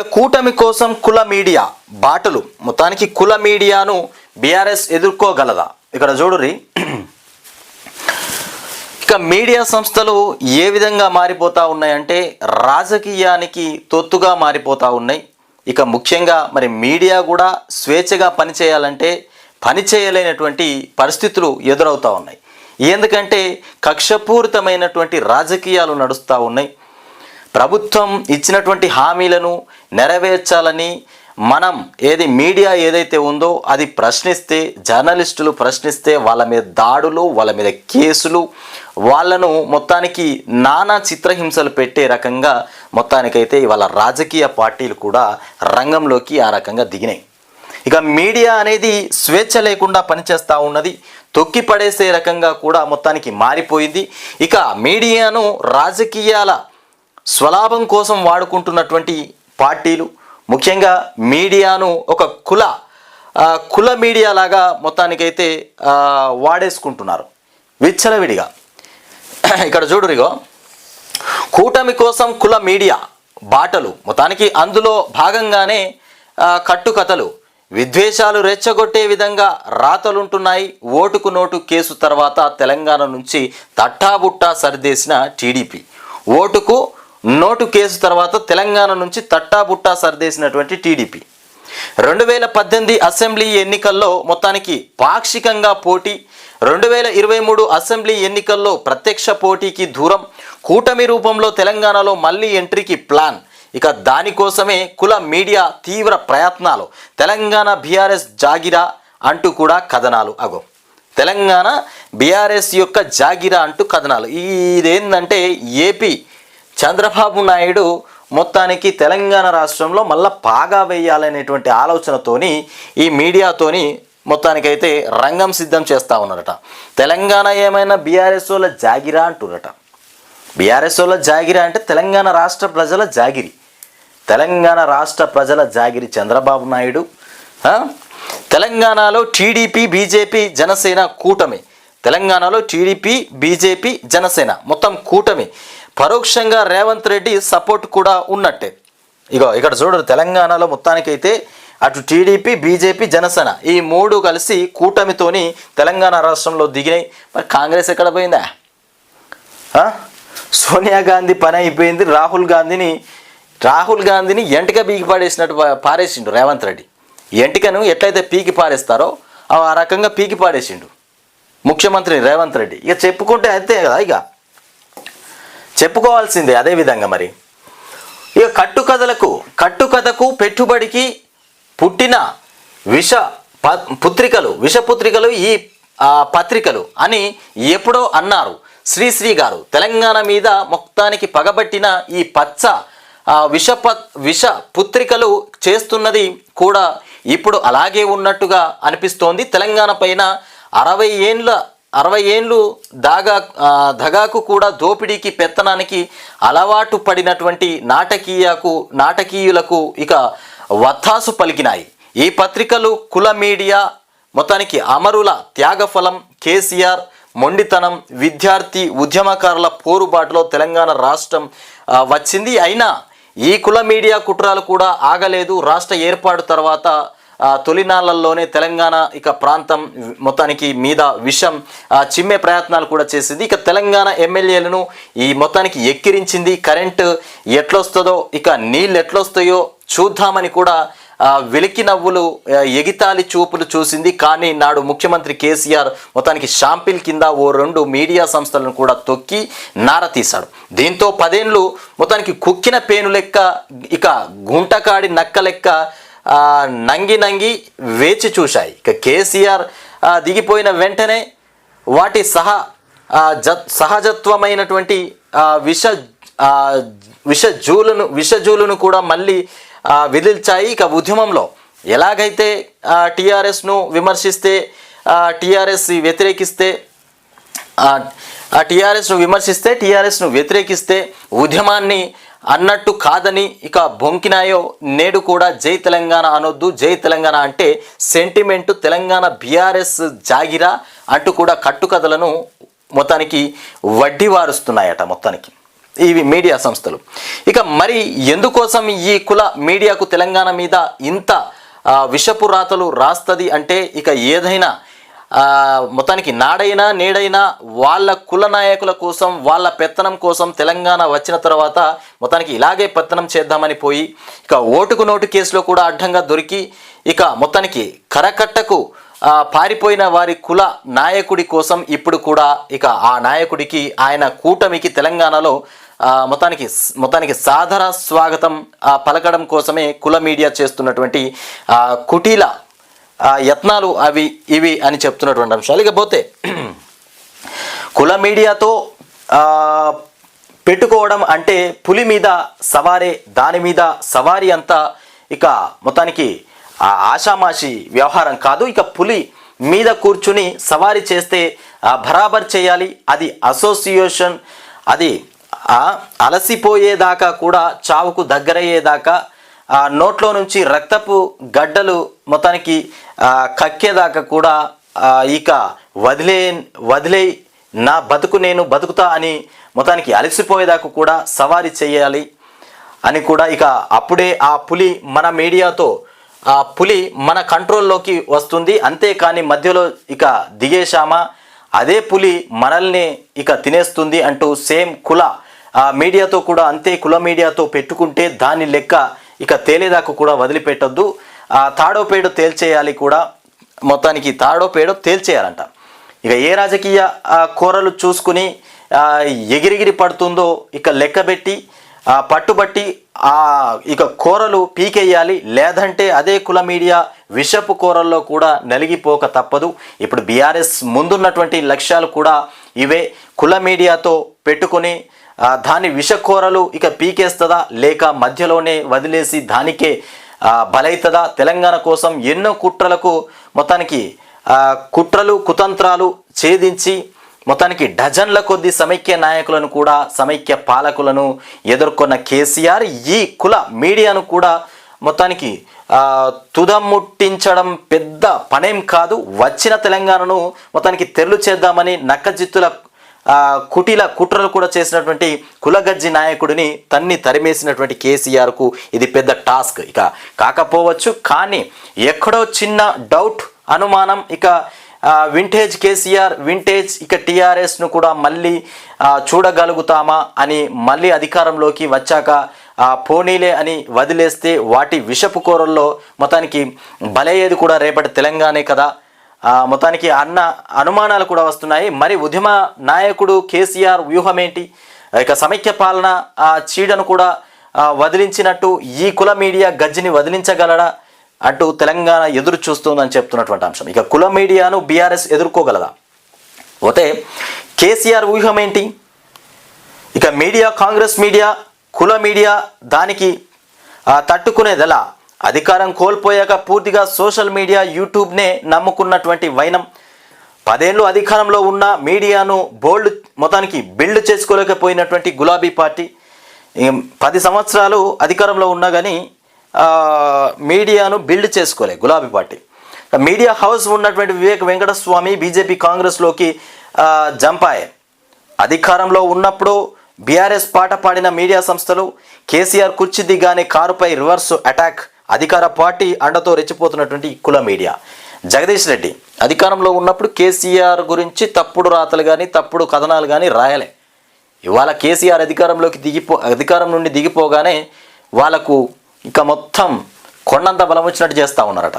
ఇక కూటమి కోసం కుల మీడియా బాటలు. మొత్తానికి కుల మీడియాను బీఆర్ఎస్ ఎదుర్కోగలదా? ఇక్కడ చూడుర్రి. ఇక మీడియా సంస్థలు ఏ విధంగా మారిపోతా ఉన్నాయంటే రాజకీయానికి తొత్తుగా మారిపోతా ఉన్నాయి. ఇక ముఖ్యంగా మరి మీడియా కూడా స్వేచ్ఛగా పనిచేయాలంటే పని చేయలేనటువంటి పరిస్థితులు ఎదురవుతూ ఉన్నాయి. ఎందుకంటే కక్షపూరితమైనటువంటి రాజకీయాలు నడుస్తూ ఉన్నాయి. ప్రభుత్వం ఇచ్చినటువంటి హామీలను నెరవేర్చాలని మనం ఏది మీడియా ఏదైతే ఉందో అది ప్రశ్నిస్తే జర్నలిస్టులు ప్రశ్నిస్తే వాళ్ళ మీద దాడులు వాళ్ళ మీద కేసులు వాళ్ళను మొత్తానికి నానా చిత్రహింసలు పెట్టే రకంగా మొత్తానికైతే ఇవాళ రాజకీయ పార్టీలు కూడా రంగంలోకి ఆ రకంగా దిగినాయి. ఇక మీడియా అనేది స్వేచ్ఛ లేకుండా పనిచేస్తూ ఉన్నది తొక్కి పడేసే రకంగా కూడా మొత్తానికి మారిపోయింది. ఇక మీడియాను రాజకీయాల స్వలాభం కోసం వాడుకుంటున్నటువంటి పార్టీలు ముఖ్యంగా మీడియాను ఒక కుల కుల మీడియా లాగా మొత్తానికైతే వాడేసుకుంటున్నారు. విచ్చలవిడిగా. ఇక్కడ చూడురిగో కూటమి కోసం కుల మీడియా బాటలు మొత్తానికి అందులో భాగంగానే కట్టుకథలు. విద్వేషాలు రెచ్చగొట్టే విధంగా రాతలుంటున్నాయి. ఓటుకు నోటు కేసు తర్వాత తెలంగాణ నుంచి తట్టాబుట్టా సరిదేసిన టీడీపీ. ఓటుకు నోటు కేసు తర్వాత తెలంగాణ నుంచి తట్టాబుట్టా సరిదేసినటువంటి టీడీపీ. రెండు వేల పద్దెనిమిది అసెంబ్లీ ఎన్నికల్లో మొత్తానికి పాక్షికంగా పోటీ రెండు వేల ఇరవై మూడు అసెంబ్లీ ఎన్నికల్లో ప్రత్యక్ష పోటీకి దూరం కూటమి రూపంలో తెలంగాణలో మళ్ళీ ఎంట్రీకి ప్లాన్. ఇక దానికోసమే కుల మీడియా తీవ్ర ప్రయత్నాలు. తెలంగాణ బీఆర్ఎస్ జాగిరా అంటూ కూడా కథనాలు అగో. తెలంగాణ బీఆర్ఎస్ యొక్క జాగిరా అంటూ కథనాలు. ఇదేంటంటే ఏపీ చంద్రబాబు నాయుడు మొత్తానికి తెలంగాణ రాష్ట్రంలో మళ్ళా పాగా వేయాలనేటువంటి ఆలోచనతోని ఈ మీడియాతోని మొత్తానికైతే రంగం సిద్ధం చేస్తూ ఉన్నారట. తెలంగాణ ఏమైనా బీఆర్ఎస్ వాళ్ళ జాగిరా అంటున్నారట బీఆర్ఎస్ వాళ్ళ జాగిరా అంటే తెలంగాణ రాష్ట్ర ప్రజల జాగిరి. తెలంగాణ రాష్ట్ర ప్రజల జాగిరి చంద్రబాబు నాయుడు. తెలంగాణలో టీడీపీ బీజేపీ జనసేన కూటమి. తెలంగాణలో టీడీపీ బీజేపీ జనసేన మొత్తం కూటమి. పరోక్షంగా రేవంత్ రెడ్డి సపోర్ట్ కూడా ఉన్నట్టే. ఇగో ఇక్కడ చూడరు తెలంగాణలో మొత్తానికైతే అటు టీడీపీ బీజేపీ జనసేన ఈ మూడు కలిసి కూటమితోని తెలంగాణ రాష్ట్రంలో దిగినాయి. మరి కాంగ్రెస్ ఎక్కడ పోయిందా? సోనియా గాంధీ పని అయిపోయింది రాహుల్ గాంధీని రాహుల్ గాంధీని ఎంటిక పీకి పాడేసినట్టు పారేసిండు రేవంత్ రెడ్డి. ఎంటికను ఎట్లయితే పీకి పారేస్తారో ఆ ఆ రకంగా పీకి పాడేసిండు ముఖ్యమంత్రి రేవంత్ రెడ్డి. ఇక చెప్పుకుంటే అంతే కదా ఇక. చెప్పుకోవాల్సిందే అదే విధంగా మరి. ఇక కట్టుకథలకు కట్టుకథకు పెట్టుబడికి పుట్టిన విష ప- పుత్రికలు విషపుత్రికలు ఈ పత్రికలు అని ఎప్పుడో అన్నారు శ్రీశ్రీ గారు. తెలంగాణ మీద మొత్తానికి పగబట్టిన ఈ పచ్చ విషప విష ప- విష పుత్రికలు చేస్తున్నది కూడా ఇప్పుడు అలాగే ఉన్నట్టుగా అనిపిస్తోంది. తెలంగాణ పైన అరవై ఏండ్ల అరవై ఏండ్లు దాగా దగాకు కూడా దోపిడీకి పెత్తనానికి అలవాటు పడినటువంటి నాటకీయకు నాటకీయులకు ఇక వత్తాసు పలికినాయి. ఈ పత్రికలు కుల మీడియా మొత్తానికి అమరుల త్యాగఫలం కేసీఆర్ మొండితనం విద్యార్థి ఉద్యమకారుల పోరుబాటులో తెలంగాణ రాష్ట్రం వచ్చింది. అయినా ఈ కుల మీడియా కుట్రాలు కూడా ఆగలేదు. రాష్ట్ర ఏర్పాటు తర్వాత తొలినాళ్ళలోనే తెలంగాణ ఇక ప్రాంతం మొత్తానికి మీద విషం చిమ్మే ప్రయత్నాలు కూడా చేసింది. ఇక తెలంగాణ ఎమ్మెల్యేలను ఈ మొత్తానికి ఎక్కిరించింది కరెంటు. ఎట్లొస్తుందో ఇక నీళ్ళు ఎట్లొస్తాయో చూద్దామని కూడా వెలికి నవ్వులు ఎగితాలి చూపులు చూసింది. కానీ నాడు ముఖ్యమంత్రి కేసీఆర్ మొత్తానికి షాంపిల్ కింద ఓ రెండు మీడియా సంస్థలను కూడా తొక్కి నార తీశాడు. దీంతో పదేండ్లు మొత్తానికి కుక్కిన పేను లెక్క ఇక గుంటకాడి నక్క లెక్క నంగి నంగి వేచి చూశాయి. ఇక కేసీఆర్ దిగిపోయిన వెంటనే వాటి సహ జ సహజత్వమైనటువంటి విష ఆ, విషజూలను విషజూలను కూడా మళ్ళీ విదిల్చాయి. ఇక ఉద్యమంలో ఎలాగైతే టీఆర్ఎస్ను విమర్శిస్తే టీఆర్ఎస్ వ్యతిరేకిస్తే ఆ టీఆర్ఎస్ను విమర్శిస్తే టీఆర్ఎస్ను వ్యతిరేకిస్తే ఉద్యమాన్ని అన్నట్టు కాదని ఇక బొంకినాయో నేడు కూడా జై తెలంగాణ అనొద్దు. జై తెలంగాణ అంటే సెంటిమెంటు తెలంగాణ బీఆర్ఎస్ జాగిరా అంటూ కూడా కట్టుకథలను మొత్తానికి వడ్డీ వారుస్తున్నాయట మొత్తానికి ఇవి మీడియా సంస్థలు. ఇక మరి ఎందుకోసం ఈ కుల మీడియాకు తెలంగాణ మీద ఇంత విషపు రాతలు రాస్తుంది అంటే ఇక ఏదైనా మొత్తానికి నాడైనా నేడైనా వాళ్ళ కుల నాయకుల కోసం వాళ్ళ పెత్తనం కోసం తెలంగాణ వచ్చిన తర్వాత మొత్తానికి ఇలాగే పెత్తనం చేద్దామని పోయి ఇక ఓటుకు నోటు కేసులో కూడా అడ్డంగా దొరికి ఇక మొత్తానికి కరకట్టకు పారిపోయిన వారి కుల నాయకుడి కోసం ఇప్పుడు కూడా ఇక ఆ నాయకుడికి ఆయన కూటమికి తెలంగాణలో మొత్తానికి మొత్తానికి సాదర స్వాగతం పలకడం కోసమే కుల మీడియా చేస్తున్నటువంటి కుటీల యత్నాలు అవి ఇవి అని చెప్తున్నటువంటి అంశాలు. ఇకపోతే కుల మీడియాతో పెట్టుకోవడం అంటే పులి మీద సవారే దాని మీద సవారీ అంతా ఇక మొత్తానికి ఆ ఆషామాషి వ్యవహారం కాదు. ఇక పులి మీద కూర్చుని సవారీ చేస్తే బరాబర్ చేయాలి. అది అసోసియేషన్ అది అలసిపోయేదాకా కూడా చావుకు దగ్గరయ్యేదాకా ఆ నోట్లో నుంచి రక్తపు గడ్డలు మొత్తానికి కక్కేదాకా కూడా ఇక వదిలే వదిలే నా బతుకు నేను బతుకుతా అని మొత్తానికి అలసిపోయేదాకా కూడా సవారీ చేయాలి అని కూడా ఇక అప్పుడే ఆ పులి మన మీడియాతో ఆ పులి మన కంట్రోల్లోకి వస్తుంది. అంతేకాని మధ్యలో ఇక దిగేశామా? అదే పులి మనల్ని ఇక తినేస్తుంది అంటూ సేమ్ కుల ఆ మీడియాతో కూడా అంతే కుల మీడియాతో పెట్టుకుంటే దాని లెక్క ఇక తేలేదాకా కూడా వదిలిపెట్టొద్దు. ఆ తాడో పేడో తేల్చేయాలి కూడా. మొత్తానికి తాడో పేడో తేల్చేయాలంట. ఇక ఏ రాజకీయ కూరలు చూసుకుని ఎగిరిగిరి పడుతుందో ఇక లెక్కబెట్టి ఆ, పట్టుబట్టి ఆ ఇక కూరలు పీకేయాలి. లేదంటే అదే కుల మీడియా విషపు కూరల్లో కూడా నలిగిపోక తప్పదు. ఇప్పుడు బీఆర్ఎస్ ముందున్నటువంటి లక్ష్యాలు కూడా ఇవే. కుల మీడియాతో పెట్టుకొని దాని విషకూరలు ఇక పీకేస్తుందా? లేక మధ్యలోనే వదిలేసి దానికే బలైతుందా? తెలంగాణ కోసం ఎన్నో కుట్రలకు మొత్తానికి కుట్రలు కుతంత్రాలు ఛేదించి మొత్తానికి డజన్ల కొద్ది సమైక్య నాయకులను కూడా సమైక్య పాలకులను ఎదుర్కొన్న కేసీఆర్ ఈ కుల మీడియాను కూడా మొత్తానికి తుదముట్టించడం పెద్ద పనేం కాదు. వచ్చిన తెలంగాణను మొత్తానికి తెరలు చేద్దామని నక్కజిత్తుల కుటిల కుట్రలు కూడా చేసినటువంటి కులగజ్జి నాయకుడిని తన్ని తరిమేసినటువంటి కేసీఆర్కు ఇది పెద్ద టాస్క్. ఇక కాకపోవచ్చు కానీ ఎక్కడో చిన్న డౌట్ అనుమానం ఇక వింటేజ్ కేసీఆర్ వింటేజ్ ఇక టీఆర్ఎస్ను కూడా మళ్ళీ చూడగలుగుతామా అని మళ్ళీ అధికారంలోకి వచ్చాక పోనీలే అని వదిలేస్తే వాటి విషపు కూరల్లో మొత్తానికి బలయ్యేది కూడా రేపటి తెలంగాణే కదా. మొత్తానికి అన్న అనుమానాలు కూడా వస్తున్నాయి. మరి ఉద్యమ నాయకుడు కేసీఆర్ వ్యూహం ఏంటి ఇక సమైక్య పాలన ఆ చీడను కూడా వదిలించినట్టు ఈ కుల మీడియా గజ్జిని వదిలించగలడా అంటూ తెలంగాణ ఎదురు చూస్తుందని చెప్తున్నటువంటి అంశం. ఇక కుల మీడియాను బీఆర్ఎస్ ఎదుర్కోగలదా? పోతే కేసీఆర్ వ్యూహం ఏంటి ఇక మీడియా కాంగ్రెస్ మీడియా కుల మీడియా దానికి తట్టుకునేదెలా? అధికారం కోల్పోయాక పూర్తిగా సోషల్ మీడియా యూట్యూబ్నే నమ్ముకున్నటువంటి వైనం. పదేళ్ళు అధికారంలో ఉన్న మీడియాను బోల్డ్ మొత్తానికి బిల్డ్ చేసుకోలేకపోయినటువంటి గులాబీ పార్టీ. పది సంవత్సరాలు అధికారంలో ఉన్నా కానీ మీడియాను బిల్డ్ చేసుకోలే గులాబీ పార్టీ. మీడియా హౌస్ ఉన్నటువంటి వివేక్ వెంకటస్వామి బీజేపీ కాంగ్రెస్లోకి జంపాయే. అధికారంలో ఉన్నప్పుడు బీఆర్ఎస్ పాట పాడిన మీడియా సంస్థలు కేసీఆర్ కుర్చీ దిగానే కారుపై రివర్స్ అటాక్. అధికార పార్టీ అండతో రెచ్చిపోతున్నటువంటి కుల మీడియా. జగదీష్ రెడ్డి అధికారంలో ఉన్నప్పుడు కేసీఆర్ గురించి తప్పుడు రాతలు కానీ తప్పుడు కథనాలు కానీ రాయలే. ఇవాళ కేసీఆర్ అధికారంలోకి దిగిపో అధికారం నుండి దిగిపోగానే వాళ్ళకు ఇక మొత్తం కొండంత బలం వచ్చినట్టు చేస్తూ ఉన్నారట.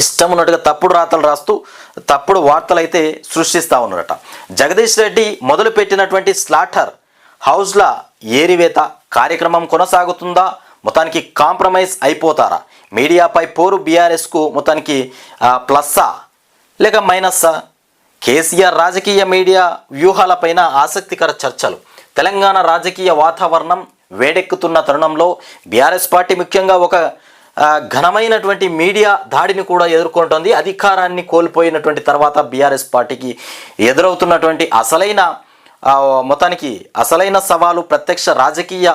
ఇష్టం ఉన్నట్టుగా తప్పుడు రాతలు రాస్తూ తప్పుడు వార్తలు అయితే సృష్టిస్తూ ఉన్నారట. జగదీష్ రెడ్డి మొదలుపెట్టినటువంటి స్లాటర్ హౌస్ల ఏరివేత కార్యక్రమం కొనసాగుతుందా? మొత్తానికి కాంప్రమైజ్ అయిపోతారా? మీడియాపై పోరు బీఆర్ఎస్కు మొత్తానికి ప్లస్సా? లేక మైనస్సా? కేసీఆర్ రాజకీయ మీడియా వ్యూహాలపైన ఆసక్తికర చర్చలు. తెలంగాణ రాజకీయ వాతావరణం వేడెక్కుతున్న తరుణంలో బీఆర్ఎస్ పార్టీ ముఖ్యంగా ఒక ఘనమైనటువంటి మీడియా దాడిని కూడా ఎదుర్కొంటోంది. అధికారాన్ని కోల్పోయినటువంటి తర్వాత బీఆర్ఎస్ పార్టీకి ఎదురవుతున్నటువంటి అసలైన మొత్తానికి అసలైన సవాలు ప్రత్యక్ష రాజకీయ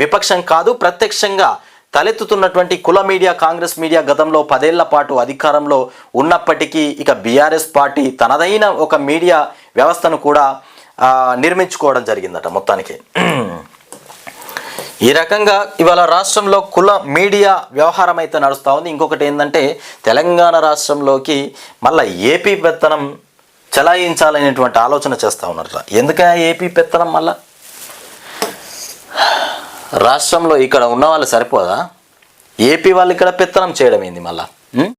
విపక్షం కాదు ప్రత్యక్షంగా తలెత్తుతున్నటువంటి కుల మీడియా కాంగ్రెస్ మీడియా గతంలో పదేళ్ళ పాటు అధికారంలో ఉన్నప్పటికీ ఇక బీఆర్ఎస్ పార్టీ తనదైన ఒక మీడియా వ్యవస్థను కూడా నిర్మించుకోవడం జరిగిందట మొత్తానికి. ఈ రకంగా ఇవాళ రాష్ట్రంలో కుల మీడియా వ్యవహారం అయితే నడుస్తూ ఉంది. ఇంకొకటి ఏంటంటే తెలంగాణ రాష్ట్రంలోకి మళ్ళీ ఏపీ పెత్తనం చలాయించాలనేటువంటి ఆలోచన చేస్తూ ఉన్నారట. ఎందుకని ఏపీ పెత్తనం మళ్ళీ? రాష్ట్రంలో ఇక్కడ ఉన్న వాళ్ళు సరిపోదా? ఏపీ వాళ్ళు ఇక్కడ పెత్తనం చేయడం ఏంది మళ్ళా?